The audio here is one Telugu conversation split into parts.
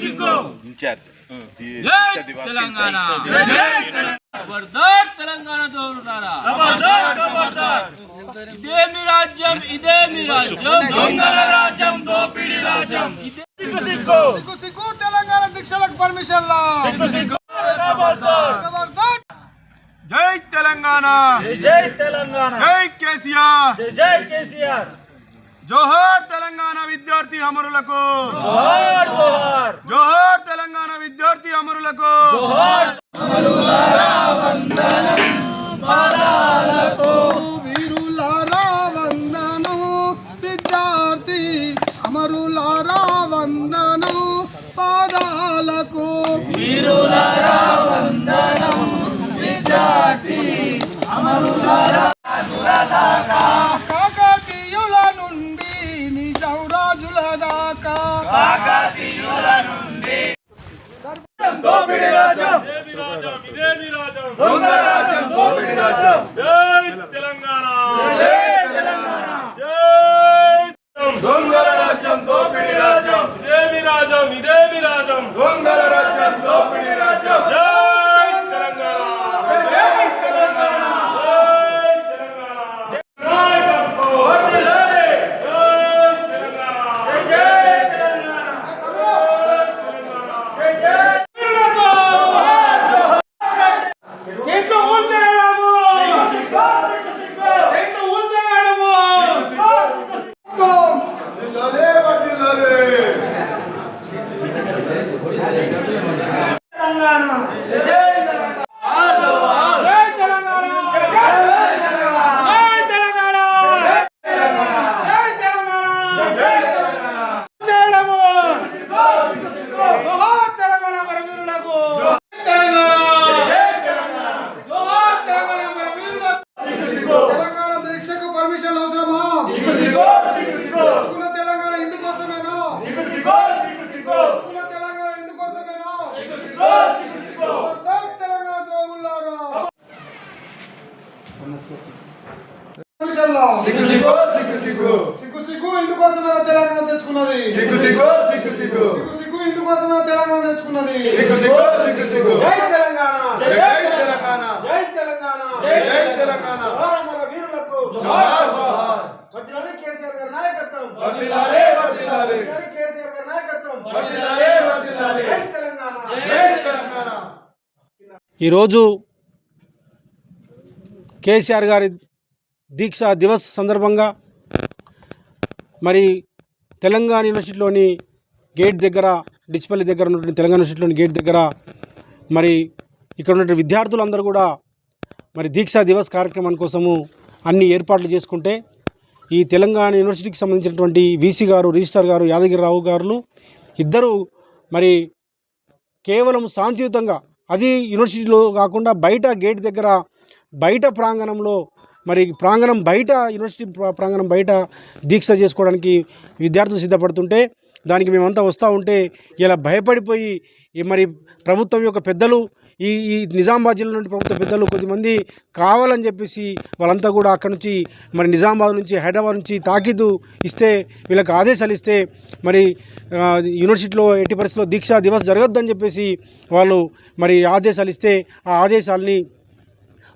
సిగ్గు ఇన్ఛార్జ్ జై తెలంగాణ తెలంగాణ దోరులారా ఖబర్దార్ ఖబర్దార్ ఇదే మీ రాజ్యం ఇదే మీ రాజ్యం దొంగల రాజ్యం దోపిడి రాజ్యం సిగ్గు సిగ్గు సిగ్గు సిగ్గు తెలంగాణ దీక్షలకు పర్మిషన్ లా సిగ్గు సిగ్గు ఖబర్దార్ ఖబర్దార్ జై తెలంగాణ జై తెలంగాణ జై కేసీఆర్ జై కేసీఆర్ జోహార్ తెలంగాణ విద్యార్థి అమరులకు. జోహార్ తెలంగాణ విద్యార్థి అమరులకు. జోహార్. వీరులారా రాజ్యం దోపిడి రాజ్యం. జై తెలంగాణ. జై తెలంగాణ. జై దొంగల రాజ్యం దోపిడి రాజ్యం. రాజ్యం ఇదేమి రాజ్యం దొంగల రాజ్యం దోపిడి రాజ్యం. జై తెలంగాణ జై తెలంగాణ జై తెలంగాణ నాయకత్వం వర్ధిల్లాలి జై తెలంగాణ జై తెలంగాణ జై జై చెట్లు ఊల్చేయడము చెట్లు ఊల్చేయడము వర్ధిల్లాలే, వర్ధిల్లాలే. జై తెలంగాణ జై తెలంగాణ జై తెలంగాణ చేయడము జోహార్ తెలంగాణ మరి వీరులకు జోహార్ తెలంగాణ మరి వీరులకు తెలంగాణ దీక్షకు పర్మిషన్ అవసరమా తెచ్చుకున్న తెలంగాణ ఇందుకోసమేనా తెచ్చుకున్న తెలంగాణ ఇందుకోసమేనా ఖబర్దార్ తెలంగాణ ద్రోహులారా పర్మిషన్ లా. సిగ్గు సిగ్గు సిగ్గు సిగ్గు. సిగ్గు సిగ్గు. ఇందుకోసమేనా తెలంగాణ తెచ్చుకున్నది. సిగ్గు సిగ్గు సిగ్గు సిగ్గు. సిగ్గు సిగ్గు ఇందుకోసమేనా తెలంగాణ తెచ్చుకున్నది. సిగ్గు సిగ్గు సిగ్గు సిగ్గు. జై తెలంగాణ. జై తెలంగాణ. జై తెలంగాణ. జై తెలంగాణ. వీరులకు జోహార్ జోహార్. వజ్రాలి కేసీఆర్ గారి నాయకత్వం. వర్ధిల్లాలే. వజ్రాలి కేసీఆర్ గారి నాయకత్వం. వర్ధిల్లాలే, వర్ధిల్లాలే. జై తెలంగాణ. జై తెలంగాణ. ఈరోజు కేసీఆర్ గారి దీక్ష దివస్ సందర్భంగా మరి తెలంగాణ యూనివర్సిటీలోని గేట్ దగ్గర డిచ్పల్లి దగ్గర ఉన్నటువంటి తెలంగాణ యూనివర్సిటీలోని గేట్ దగ్గర మరి ఇక్కడ ఉన్నటువంటి విద్యార్థులందరూ కూడా మరి దీక్షా దివస్ కార్యక్రమం కోసము అన్ని ఏర్పాట్లు చేసుకుంటే ఈ తెలంగాణ యూనివర్సిటీకి సంబంధించినటువంటి వీసీ గారు రిజిస్టార్ గారు యాదగిరిరావు గారు ఇద్దరు మరి కేవలం శాంతియుతంగా అది యూనివర్సిటీలో కాకుండా బయట గేట్ దగ్గర బయట ప్రాంగణంలో మరి ప్రాంగణం బయట యూనివర్సిటీ ప్రాంగణం బయట దీక్ష చేసుకోవడానికి విద్యార్థులు సిద్ధపడుతుంటే దానికి మేమంతా వస్తూ ఉంటే ఇలా భయపడిపోయి ఈ మరి ప్రభుత్వం యొక్క పెద్దలు ఈ ఈ నిజామాబాద్ జిల్లా నుండి ప్రభుత్వ పెద్దలు కొద్దిమంది కావాలని చెప్పేసి వాళ్ళంతా కూడా అక్కడ నుంచి మరి నిజామాబాద్ నుంచి హైదరాబాద్ నుంచి తాకీదు ఇస్తే వీళ్ళకి ఆదేశాలు ఇస్తే మరి యూనివర్సిటీలో ఎట్టి పరిస్థితిలో దీక్షా దివస్ జరగొద్దని చెప్పేసి వాళ్ళు మరి ఆదేశాలు ఇస్తే ఆ ఆదేశాలని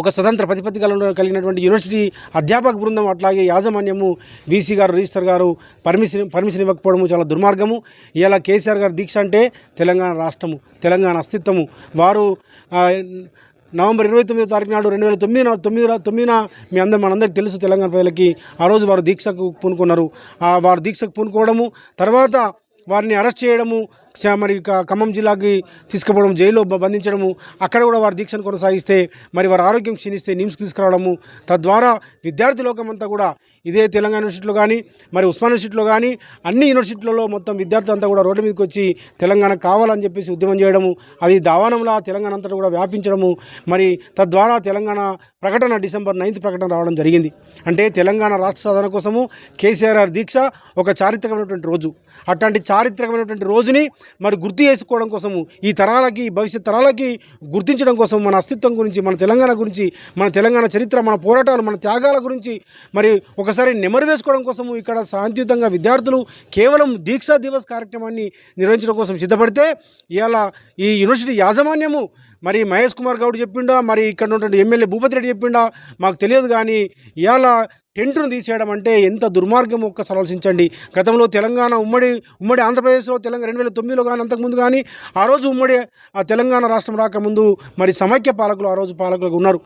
ఒక స్వతంత్ర ప్రతిపత్తి కలిగినటువంటి యూనివర్సిటీ అధ్యాపక బృందం అట్లాగే యాజమాన్యము వీసీ గారు రిజిస్టర్ గారు పర్మిషన్ పర్మిషన్ ఇవ్వకపోవడము చాలా దుర్మార్గము. ఇలా కేసీఆర్ గారు దీక్ష అంటే తెలంగాణ రాష్ట్రము తెలంగాణ అస్తిత్వము. వారు నవంబర్ ఇరవై తొమ్మిదో తారీఖు నాడు రెండు వేల తొమ్మిది తొమ్మిది తొమ్మిదిన మీ అందరం మనందరికీ తెలుసు తెలంగాణ ప్రజలకి ఆ రోజు వారు దీక్షకు పూనుకున్నారు. వారు దీక్షకు పూనుకోవడము తర్వాత వారిని అరెస్ట్ చేయడము మరి ఖమ్మం జిల్లాకి తీసుకుపోవడం జైల్లో బంధించడము అక్కడ కూడా వారి దీక్షను కొనసాగిస్తే మరి వారి ఆరోగ్యం క్షీణిస్తే నిమ్స్కి తీసుకురావడము. తద్వారా విద్యార్థి లోకం అంతా కూడా ఇదే తెలంగాణ యూనివర్సిటీలో కానీ మరి ఉస్మాన్ యూనివర్సిటీలో కానీ అన్ని యూనివర్సిటీలలో మొత్తం విద్యార్థులు అంతా కూడా రోడ్డు మీదకి వచ్చి తెలంగాణ కావాలని చెప్పేసి ఉద్యమం చేయడము అది దావానంలా తెలంగాణ అంతటా కూడా వ్యాపించడము మరి తద్వారా తెలంగాణ ప్రకటన డిసెంబర్ నైన్త్ ప్రకటన రావడం జరిగింది. అంటే తెలంగాణ రాష్ట్ర సాధన కోసము కేసీఆర్ దీక్ష ఒక చారిత్రకమైనటువంటి రోజు. అట్లాంటి చారిత్రకమైనటువంటి రోజుని మరి గుర్తు చేసుకోవడం కోసము ఈ తరాలకి భవిష్యత్ తరాలకి గుర్తించడం కోసం మన అస్తిత్వం గురించి మన తెలంగాణ గురించి మన తెలంగాణ చరిత్ర మన పోరాటాలు మన త్యాగాల గురించి మరి ఒకసారి నెమరు వేసుకోవడం కోసము ఇక్కడ శాంతియుతంగా విద్యార్థులు కేవలం దీక్షా దివస్ కార్యక్రమాన్ని నిర్వహించడం కోసం సిద్ధపడితే ఇవాళ ఈ యూనివర్సిటీ యాజమాన్యము మరి మహేష్ కుమార్ గౌడ్ చెప్పిండా మరి ఇక్కడ ఉన్నటువంటి ఎమ్మెల్యే భూపతి రెడ్డి చెప్పిండా మాకు తెలియదు కానీ ఇవాళ టెంట్ను తీసేయడం అంటే ఎంత దుర్మార్గం ఒక్కసారి ఆలోచించండి. గతంలో తెలంగాణ ఉమ్మడి ఉమ్మడి ఆంధ్రప్రదేశ్లో తెలంగాణ రెండు వేల తొమ్మిదిలో కానీ అంతకుముందు కానీ ఆ రోజు ఉమ్మడి ఆ తెలంగాణ రాష్ట్రం రాకముందు మరి సమైక్య పాలకులు ఆ రోజు పాలకులు ఉన్నారు.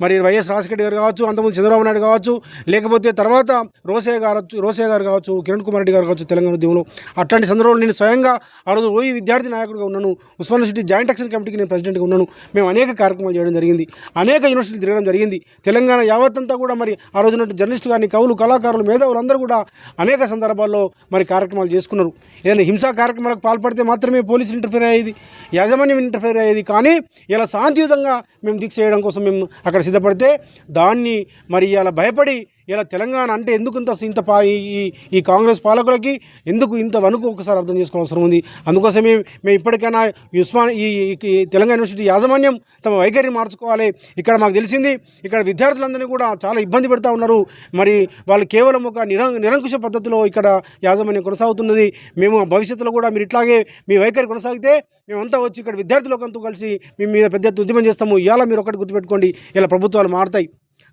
మరి వైఎస్ రాజశేఖర గారు కావచ్చు అంతకుముందు చంద్రబాబు నాయుడు కావచ్చు లేకపోతే తర్వాత రోసయ్య గారు రోసయ్య గారు కావచ్చు కిరణ్ కుమార్ రెడ్డి గారు కావచ్చు తెలంగాణ ఉద్యమంలో. అట్లాంటి సందర్భంలో నేను స్వయంగా ఆ రోజు ఓయి విద్యార్థి నాయకుడిగా ఉన్నాను. ఉస్మాన్ యూనివర్సిటీ జాయింట్ యాక్షన్ కమిటీకి నేను ప్రెసిడెంట్గా ఉన్నాను. మేము అనేక కార్యక్రమాలు చేయడం జరిగింది. అనేక యూనివర్సిటీలు తిరగడం జరిగింది. తెలంగాణ యావత్తంతా కూడా మరి ఆ రోజున జర్నలిస్ట్ జర్నలిస్టు కానీ కవులు కళాకారులు మేధావులు అందరూ కూడా అనేక సందర్భాల్లో మరి కార్యక్రమాలు చేసుకున్నారు. ఏదైనా హింసా కార్యక్రమాలకు పాల్పడితే మాత్రమే పోలీసులు ఇంటర్ఫేర్ అయ్యేది యాజమాన్యం ఇంటర్ఫేర్ అయ్యేది. కానీ ఇలా శాంతియుతంగా మేము దీక్ష చేయడం కోసం మేము అక్కడ సిద్ధపడితే దాన్ని మరి ఇలా భయపడి ఇలా తెలంగాణ అంటే ఎందుకు ఇంత ఇంత పా ఈ ఈ- ఈ కాంగ్రెస్ పాలకులకి ఎందుకు ఇంత వణుకు ఒకసారి అర్థం చేసుకోవాల్సిన అవసరం ఉంది? అందుకోసమే మేము ఇప్పటికైనా ఈ ఉస్మాన్ ఈ తెలంగాణ యూనివర్సిటీ యాజమాన్యం తమ వైఖరిని మార్చుకోవాలి. ఇక్కడ మాకు తెలిసింది ఇక్కడ విద్యార్థులందరినీ కూడా చాలా ఇబ్బంది పెడతా ఉన్నారు. మరి వాళ్ళు కేవలం ఒక నిరం నిరంకుశ పద్ధతిలో ఇక్కడ యాజమాన్యం కొనసాగుతున్నది. మేము భవిష్యత్తులో కూడా మీరు ఇట్లాగే మీ వైఖరి కొనసాగితే మేమంతా వచ్చి ఇక్కడ విద్యార్థులకంతా కలిసి మీ మీద పెద్ద ఉద్యమం చేస్తాము. ఇలా మీరు ఒకటి గుర్తుపెట్టుకోండి. ఇలా ప్రభుత్వాలు మారుతాయి.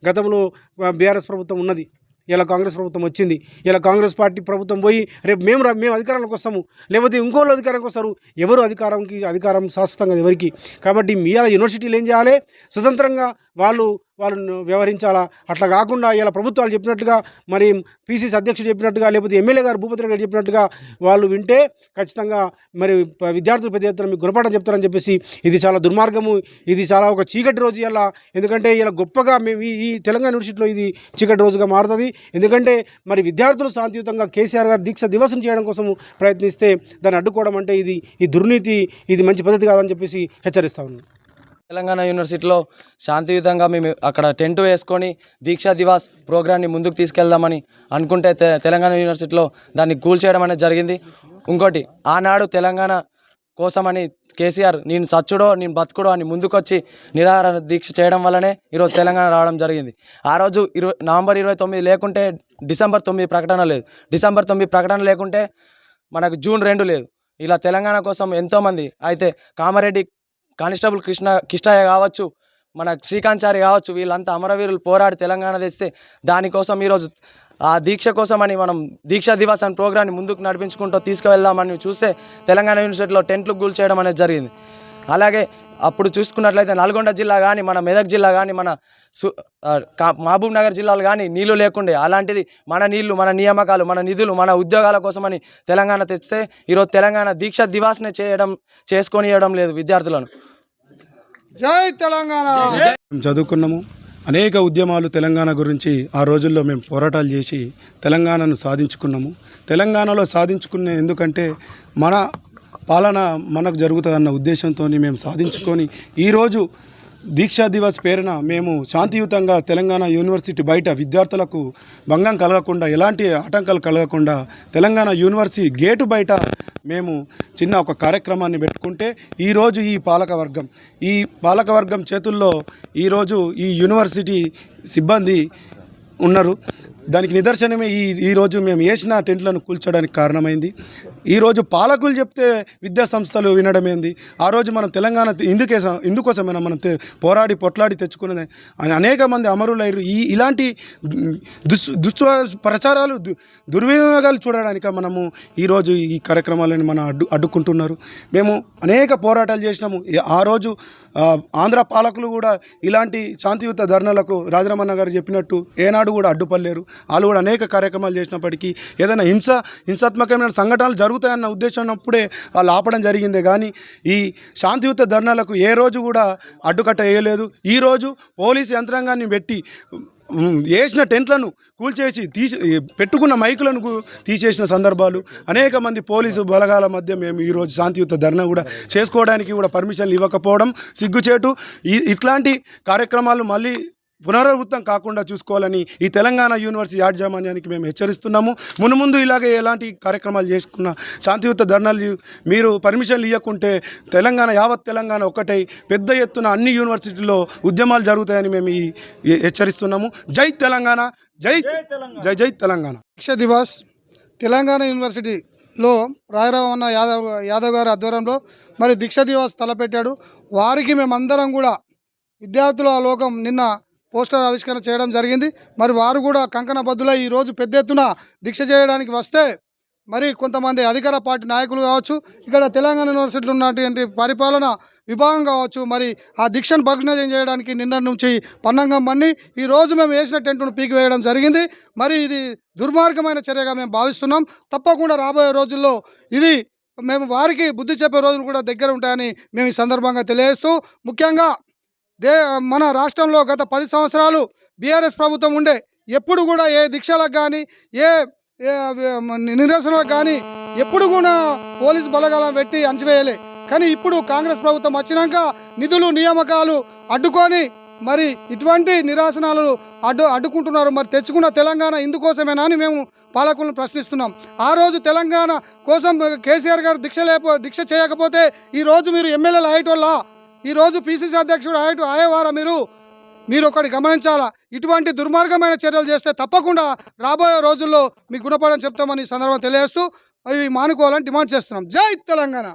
గతంలో బీఆర్ఎస్ ప్రభుత్వం ఉన్నది. ఇలా కాంగ్రెస్ ప్రభుత్వం వచ్చింది. ఇలా కాంగ్రెస్ పార్టీ ప్రభుత్వం పోయి రేపు మేము మేము అధికారంలోకి వస్తాము. లేకపోతే ఇంకోళ్ళు అధికారంకి వస్తారు. ఎవరు అధికారంకి అధికారం శాశ్వతంగా ఎవరికి? కాబట్టి మీ యూనివర్సిటీలు ఏం చేయాలి? స్వతంత్రంగా వాళ్ళు వాళ్ళు వ్యవహరించాలా? అట్లా కాకుండా ఇలా ప్రభుత్వాలు చెప్పినట్టుగా మరి పీసీసీ అధ్యక్షుడు చెప్పినట్టుగా లేకపోతే ఎమ్మెల్యే గారు భూపతి గారు చెప్పినట్టుగా వాళ్ళు వింటే ఖచ్చితంగా మరి విద్యార్థులు పెద్ద ఎత్తున మీకు గుణపాఠం చెప్తారని చెప్పేసి ఇది చాలా దుర్మార్గము. ఇది చాలా ఒక చీకటి రోజు ఇలా. ఎందుకంటే ఇలా గొప్పగా మేము ఈ- ఈ తెలంగాణ యూనివర్సిటీలో ఇది చీకటి రోజుగా మారుతుంది. ఎందుకంటే మరి విద్యార్థులు శాంతియుతంగా కేసీఆర్ గారు దీక్ష దివసం చేయడం కోసం ప్రయత్నిస్తే దాన్ని అడ్డుకోవడం అంటే ఇది ఈ దుర్నీతి ఇది మంచి పద్ధతి కాదని చెప్పేసి హెచ్చరిస్తా ఉన్నాను. తెలంగాణ యూనివర్సిటీలో శాంతియుతంగా మేము అక్కడ టెంట్ వేసుకొని దీక్షా దివాస్ ప్రోగ్రాన్ని ముందుకు తీసుకెళ్దామని అనుకుంటే తె- తెలంగాణ యూనివర్సిటీలో దాన్ని కూల్చేయడం అనేది జరిగింది. ఇంకోటి ఆనాడు తెలంగాణ కోసమని కేసీఆర్ నేను సచ్చుడో నేను బతుకుడో అని ముందుకొచ్చి నిరాహార దీక్ష చేయడం వల్లనే ఈరోజు తెలంగాణ రావడం జరిగింది. ఆ రోజు ఇరవై నవంబర్ ఇరవై తొమ్మిది లేకుంటే డిసెంబర్ తొమ్మిది ప్రకటన లేదు. డిసెంబర్ తొమ్మిది ప్రకటన లేకుంటే మనకు జూన్ రెండు లేదు. ఇలా తెలంగాణ కోసం ఎంతోమంది అయితే కామారెడ్డి కానిస్టేబుల్ కృష్ణ కిష్టయ్య కావచ్చు మన శ్రీకాంత్ చారి కావచ్చు వీళ్ళంతా అమరవీరులు పోరాడి తెలంగాణ తెస్తే దానికోసం ఈరోజు ఆ దీక్ష కోసమని మనం దీక్షా దివాస్ అనే ప్రోగ్రాన్ని ముందుకు నడిపించుకుంటూ తీసుకువెళ్దామని చూస్తే తెలంగాణ యూనివర్సిటీలో టెంట్లు గూల్ చేయడం అనేది జరిగింది. అలాగే అప్పుడు చూసుకున్నట్లయితే నల్గొండ జిల్లా కానీ మన మెదక్ జిల్లా కానీ మన మహబూబ్ నగర్ జిల్లాలు కానీ నీళ్ళు లేకుండే. అలాంటిది మన నీళ్ళు మన నియామకాలు మన నిధులు మన ఉద్యోగాల కోసమని తెలంగాణ తెచ్చితే ఈరోజు తెలంగాణ దీక్ష దివాస్నే చేయడం చేసుకొని ఇవ్వడం లేదు విద్యార్థులను. జై తెలంగాణ! మేము చదువుకున్నాము. అనేక ఉద్యమాలు తెలంగాణ గురించి ఆ రోజుల్లో మేము పోరాటాలు చేసి తెలంగాణను సాధించుకున్నాము. తెలంగాణలో సాధించుకునే ఎందుకంటే మన పాలన మనకు జరుగుతుందన్న ఉద్దేశంతో మేము సాధించుకొని ఈరోజు దీక్షా దివస్ పేరున మేము శాంతియుతంగా తెలంగాణ యూనివర్సిటీ బయట విద్యార్థులకు భంగం కలగకుండా ఎలాంటి ఆటంకాలు కలగకుండా తెలంగాణ యూనివర్సిటీ గేటు బయట మేము చిన్న ఒక కార్యక్రమాన్ని పెట్టుకుంటే ఈరోజు ఈ పాలకవర్గం ఈ పాలకవర్గం చేతుల్లో ఈరోజు ఈ యూనివర్సిటీ సిబ్బంది ఉన్నారు. దానికి నిదర్శనమే ఈ ఈరోజు మేము వేసిన టెంట్లను కూల్చడానికి కారణమైంది. ఈరోజు పాలకులు చెప్తే విద్యా సంస్థలు వినడమేంది. ఆ రోజు మనం తెలంగాణ ఇందుకే ఇందుకోసమైనా మనం పోరాడి పొట్లాడి తెచ్చుకున్నది. అనేక మంది అమరులయ్యారు ఈ ఇలాంటి దుస్ దుస్ ప్రచారాలు దు- దుర్వినియోగాలు చూడడానిక మనము ఈరోజు ఈ కార్యక్రమాలను మన అడ్డు అడ్డుకుంటున్నారు. మేము అనేక పోరాటాలు చేసినాము. ఆ రోజు ఆంధ్ర పాలకులు కూడా ఇలాంటి శాంతియుత ధర్నలకు రాజరమణ గారు చెప్పినట్టు ఏనాడు కూడా అడ్డుపడలేరు. వాళ్ళు కూడా అనేక కార్యక్రమాలు చేసినప్పటికీ ఏదైనా హింస హింసాత్మకమైన సంఘటనలు జరుగుతాయన్న ఉద్దేశం అప్పుడే వాళ్ళు ఆపడం జరిగిందే. కానీ ఈ శాంతియుత ధర్నాలకు ఏ రోజు కూడా అడ్డుకట్ట వేయలేదు. ఈరోజు పోలీసు యంత్రాంగాన్ని పెట్టి వేసిన టెంట్లను కూల్చేసి తీసి పెట్టుకున్న మైకులను తీసేసిన సందర్భాలు అనేక మంది పోలీసు బలగాల మధ్య మేము ఈరోజు శాంతియుత ధర్నా కూడా చేసుకోవడానికి కూడా పర్మిషన్లు ఇవ్వకపోవడం సిగ్గుచేటు. ఈ ఇట్లాంటి కార్యక్రమాలు మళ్ళీ పునరావృతం కాకుండా చూసుకోవాలని ఈ తెలంగాణ యూనివర్సిటీ యాజమాన్యానికి మేము హెచ్చరిస్తున్నాము. మునుముందు ఇలాగే ఎలాంటి కార్యక్రమాలు చేసుకున్న శాంతియుత ధర్నాలు మీరు పర్మిషన్లు ఇవ్వకుంటే తెలంగాణ యావత్ తెలంగాణ ఒక్కటై పెద్ద ఎత్తున అన్ని యూనివర్సిటీల్లో ఉద్యమాలు జరుగుతాయని మేము ఈ హెచ్చరిస్తున్నాము. జై తెలంగాణ జై జై జై తెలంగాణ. దీక్ష దివాస్ తెలంగాణ యూనివర్సిటీలో రాయరావన్న యాదవ్ యాదవ్ గారి ఆధ్వర్యంలో మరి దీక్ష దివాస్ తలపెట్టాడు. వారికి మేమందరం కూడా విద్యార్థుల లోకం నిన్న పోస్టర్ ఆవిష్కరణ చేయడం జరిగింది. మరి వారు కూడా కంకణ బద్దులై ఈరోజు పెద్ద ఎత్తున దీక్ష చేయడానికి వస్తే మరి కొంతమంది అధికార పార్టీ నాయకులు కావచ్చు ఇక్కడ తెలంగాణ యూనివర్సిటీలో ఉన్నటువంటి పరిపాలన విభాగం కావచ్చు మరి ఆ దీక్షను భగ్నం చేయడానికి నిన్న నుంచి పన్నంగం మన్ని ఈ రోజు మేము వేసిన టెంట్ను పీకి వేయడం జరిగింది. మరి ఇది దుర్మార్గమైన చర్యగా మేము భావిస్తున్నాం. తప్పకుండా రాబోయే రోజుల్లో ఇది మేము వారికి బుద్ధి చెప్పే రోజులు కూడా దగ్గర ఉంటాయని మేము ఈ సందర్భంగా తెలియజేస్తూ ముఖ్యంగా దే మన రాష్ట్రంలో గత పది సంవత్సరాలు బీఆర్ఎస్ ప్రభుత్వం ఉండే. ఎప్పుడు కూడా ఏ దీక్షలకు కానీ ఏ నిరసనలకు కానీ ఎప్పుడు కూడా పోలీస్ బలగాలను పెట్టి అణచివేయలే. కానీ ఇప్పుడు కాంగ్రెస్ ప్రభుత్వం వచ్చినాక నిధులు నియామకాలు అడ్డుకొని మరి ఇటువంటి నిరాశనాలు అడ్డు అడ్డుకుంటున్నారు. మరి తెచ్చుకున్న తెలంగాణ ఇందుకోసమేనా అని మేము పాలకులను ప్రశ్నిస్తున్నాం. ఆ రోజు తెలంగాణ కోసం కేసీఆర్ గారు దీక్ష లేపో దీక్ష చేయకపోతే ఈ రోజు మీరు ఎమ్మెల్యేలు అయ్యేటోళ్ళ? ఈరోజు పీసీసీ పిసిసి అధ్యక్షుడు అయ్యేటు అయ్యేవారా మీరు మీరు? ఒకటి గమనించాలా? ఇటువంటి దుర్మార్గమైన చర్యలు చేస్తే తప్పకుండా రాబోయే రోజుల్లో మీకు గుణపడని చెప్తామని ఈ సందర్భం తెలియజేస్తూ అవి మానుకోవాలని డిమాండ్ చేస్తున్నాం. జై తెలంగాణ!